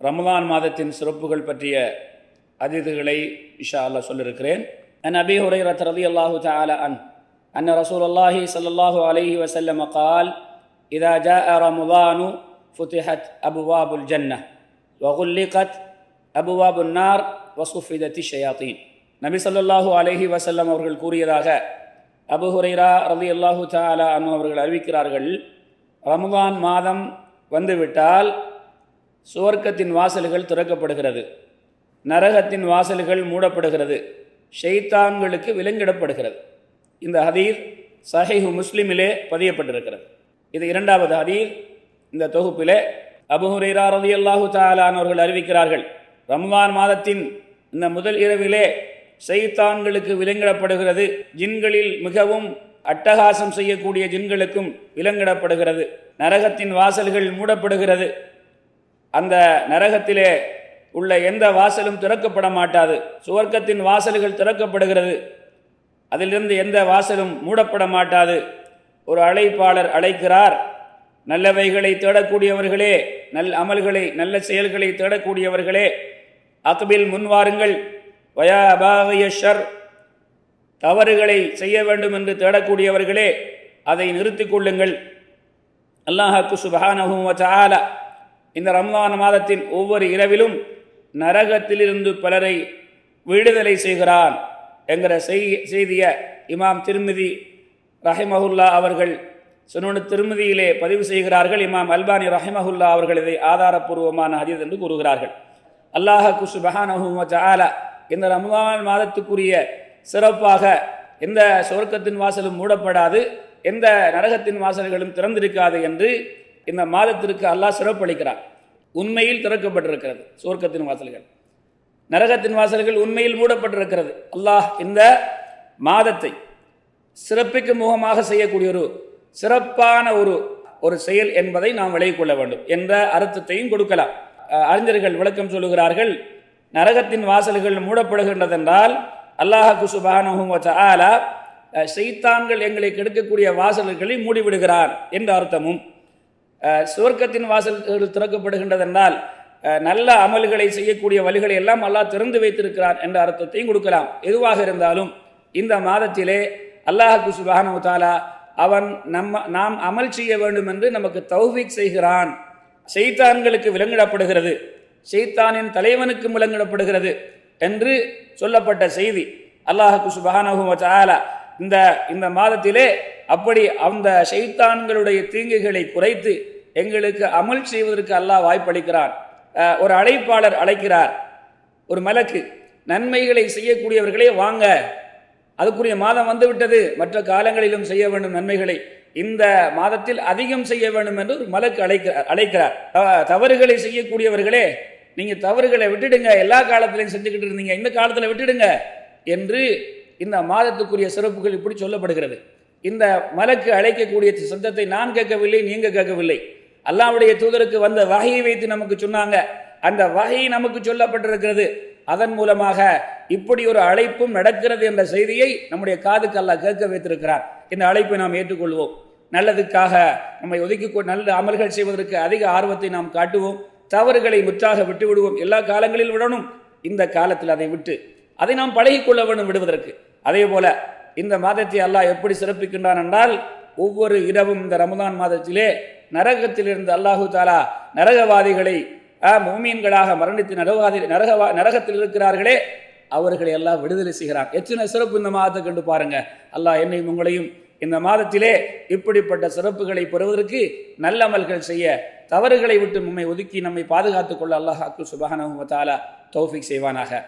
ரமதான் மாதத்தின் சிறப்புகள் பற்றிய அதிதுகளை இஷா அல்லா சொல்லியிருக்கிறேன் அன் அபி ஹுரைரத் ரதி அல்லாஹு தால அன் அன் ரசூல் அல்லாஹி சல்லாஹூ அலஹி வசல்லம் கால் இதா ஜா ரமுதானு ஃபுத்திஹத் அபுவாபுல் ஜன்ன வகுல்லிகத் அபுவாபுல் நார் வசுஃபிதத்தி ஷயாத்தீன் நபி சொல்லாஹூ அலஹி வசல்லம் அவர்கள் கூறியதாக அபு ஹுரைரா ரதி அல்லாஹு தாலா அன் அவர்கள் அறிவிக்கிறார்கள் ரமதான் மாதம் வந்துவிட்டால் சுவர்க்கத்தின் வாசல்கள் திறக்கப்படுகிறது. நரகத்தின் வாசல்கள் மூடப்படுகிறது. ஷெய்தான்களுக்கு விலங்கிடப்படுகிறது. இந்த ஹதீர் சஹிஹு முஸ்லிமிலே பதியப்பட்டிருக்கிறது. இது இரண்டாவது ஹதீர் இந்த தொகுப்பிலே அபுஹுரேரா ரதி அல்லாஹு தாலான் அவர்கள் அறிவிக்கிறார்கள். ரம்லான் மாதத்தின் இந்த முதல் இரவிலே ஷெய்தான்களுக்கு விலங்கிடப்படுகிறது. ஜின்களில் மிகவும் அட்டகாசம் செய்யக்கூடிய ஜின்களுக்கும் விலங்கிடப்படுகிறது. நரகத்தின் வாசல்கள் மூடப்படுகிறது. அந்த நரகத்திலே உள்ள எந்த வாசலும் திறக்கப்பட மாட்டாது. சுவர்க்கத்தின் வாசல்கள் திறக்கப்படுகிறது. அதிலிருந்து எந்த வாசலும் மூடப்பட மாட்டாது. ஒரு அழைப்பாளர் அழைக்கிறார். நல்லவைகளை தேடக்கூடியவர்களே நல் அமல்களை நல்ல செயல்களை தேடக்கூடியவர்களே அக்பில் முன்வாருங்கள். வயா அபாவைய தவறுகளை செய்ய வேண்டும் என்று தேடக்கூடியவர்களே அதை நிறுத்திக் கொள்ளுங்கள். அல்லாஹாக்கு சுபஹானஹும் வச்சாலா இந்த ரம்லான் மாதத்தின் ஒவ்வொரு இரவிலும் நரகத்திலிருந்து பலரை விடுதலை செய்கிறான் என்கிற செய்திய இமாம் திருமிதி ரஹிமஹுல்லா அவர்கள் சுனு திருமதியிலே பதிவு செய்கிறார்கள். இமாம் அல்பானி ரஹிமஹுல்லா அவர்கள் இதை ஆதாரப்பூர்வமான ஹதீத் என்று கூறுகிறார்கள். அல்லாஹ குசுபஹானஹும் ஆலா இந்த ரமலான் மாதத்துக்குரிய சிறப்பாக எந்த சொர்க்கத்தின் வாசலும் மூடப்படாது எந்த நரகத்தின் வாசல்களும் திறந்திருக்காது என்று இந்த மாதத்திற்கு அல்லாஹ் சிறப்பளிக்கிறான் உண்மையில் திறக்கப்பட்டிருக்கிறது சுவர்க்கத்தின் வாசல்கள். நரகத்தின் வாசல்கள் உண்மையில் மூடப்பட்டிருக்கிறது. அல்லாஹ் இந்த மாதத்தை சிறப்பிக்கும் முகமாக செய்யக்கூடிய ஒரு சிறப்பான ஒரு ஒரு செயல் என்பதை நாம் விலகிக்கொள்ள வேண்டும் என்ற அர்த்தத்தையும் கொடுக்கலாம். அறிஞர்கள் விளக்கம் சொல்லுகிறார்கள் நரகத்தின் வாசல்கள் மூடப்படுகின்றதென்றால் அல்லாஹு சுபானஹும் ஆலா செய்தான்கள் எங்களை கெடுக்கக்கூடிய வாசல்களை மூடிவிடுகிறான் என்ற அர்த்தமும் சுவர்க்கத்தின் வாசல்கள் திறக்கப்படுகின்றதென்றால் நல்ல அமல்களை செய்யக்கூடிய வழிகளை எல்லாம் அல்லாஹ் திறந்து வைத்திருக்கிறான் என்ற அர்த்தத்தையும் கொடுக்கலாம். எதுவாக இருந்தாலும் இந்த மாதத்திலே அல்லாஹு சுபானு தாலா அவன் நம்ம நாம் அமல் செய்ய வேண்டும் என்று நமக்கு தௌஃபிக் செய்கிறான். செய்தான்களுக்கு விலங்கிடப்படுகிறது. செய்தானின் தலைவனுக்கு விலங்கிடப்படுகிறது என்று சொல்லப்பட்ட செய்தி. அல்லாஹு சுபானு தாலா இந்த இந்த மாதத்திலே அப்படி அந்த ஷைத்தான்களுடைய தீங்குகளை குறைத்து எங்களுக்கு அமல் செய்வதற்கு அல்லாஹ் வாய்ப்பளிக்கிறான். ஒரு அழைப்பாளர் அழைக்கிறார். ஒரு மலக்கு நன்மைகளை செய்யக்கூடியவர்களே வாங்க. அதுக்குரிய மாதம் வந்துவிட்டது. மற்ற காலங்களிலும் செய்ய வேண்டும் நன்மைகளை. இந்த மாதத்தில் அதிகம் செய்ய வேண்டும் என்று ஒரு மலக்கு அழைக்கிறார். அழைக்கிறார் தவறுகளை செய்யக்கூடியவர்களே நீங்கள் தவறுகளை விட்டுடுங்க. எல்லா காலத்திலையும் செஞ்சுக்கிட்டு இருந்தீங்க. இந்த காலத்தில் விட்டுடுங்க என்று இந்த மாதத்துக்குரிய சிறப்புகள் இப்படி சொல்லப்படுகிறது. இந்த மலக்கு அழைக்கக்கூடிய சத்தத்தை நான் கேட்கவில்லை நீங்கள் கேட்கவில்லை. அல்லாவுடைய தூதருக்கு வந்த வகையை வைத்து நமக்கு சொன்னாங்க. அந்த வகை நமக்கு சொல்லப்பட்டிருக்கிறது. அதன் மூலமாக இப்படி ஒரு அழைப்பும் நடக்கிறது என்ற செய்தியை நம்முடைய காதுக்கு அல்லாஹ் கேட்க வைத்திருக்கிறார். இந்த அழைப்பை நாம் ஏற்றுக்கொள்வோம். நல்லதுக்காக நம்மை ஒதுக்கி நல்ல அமல்கள் செய்வதற்கு அதிக ஆர்வத்தை நாம் காட்டுவோம். தவறுகளை முற்றாக விட்டு விடுவோம் எல்லா காலங்களில் விடணும். இந்த காலத்தில் அதை விட்டு அதை நாம் பழகிக்கொள்ள வேண்டும் விடுவதற்கு. அதே போல இந்த மாதத்தை அல்லாஹ் எப்படி சிறப்பிக்கின்றான் என்றால் ஒவ்வொரு இரவும் இந்த ரமதான் மாதத்திலே நரகத்திலிருந்து அல்லாஹு தாலா நரகவாதிகளை மூமீன்களாக மரணித்து நரகவாதி நரகவா நரகத்தில் இருக்கிறார்களே அவர்களை எல்லாம் விடுதலை செய்கிறான். எத்தனை சிறப்பு இந்த மாதத்தை கண்டு பாருங்க. அல்லாஹ் என்னையும் உங்களையும் இந்த மாதத்திலே இப்படிப்பட்ட சிறப்புகளை பெறுவதற்கு நல்லமல்கள் செய்ய தவறுகளை விட்டு நம்மை ஒதுக்கி நம்மை பாதுகாத்துக் கொள்ள அல்லாஹாக்கு சுபஹானு தாலா தௌஃபிக் செய்வானாக.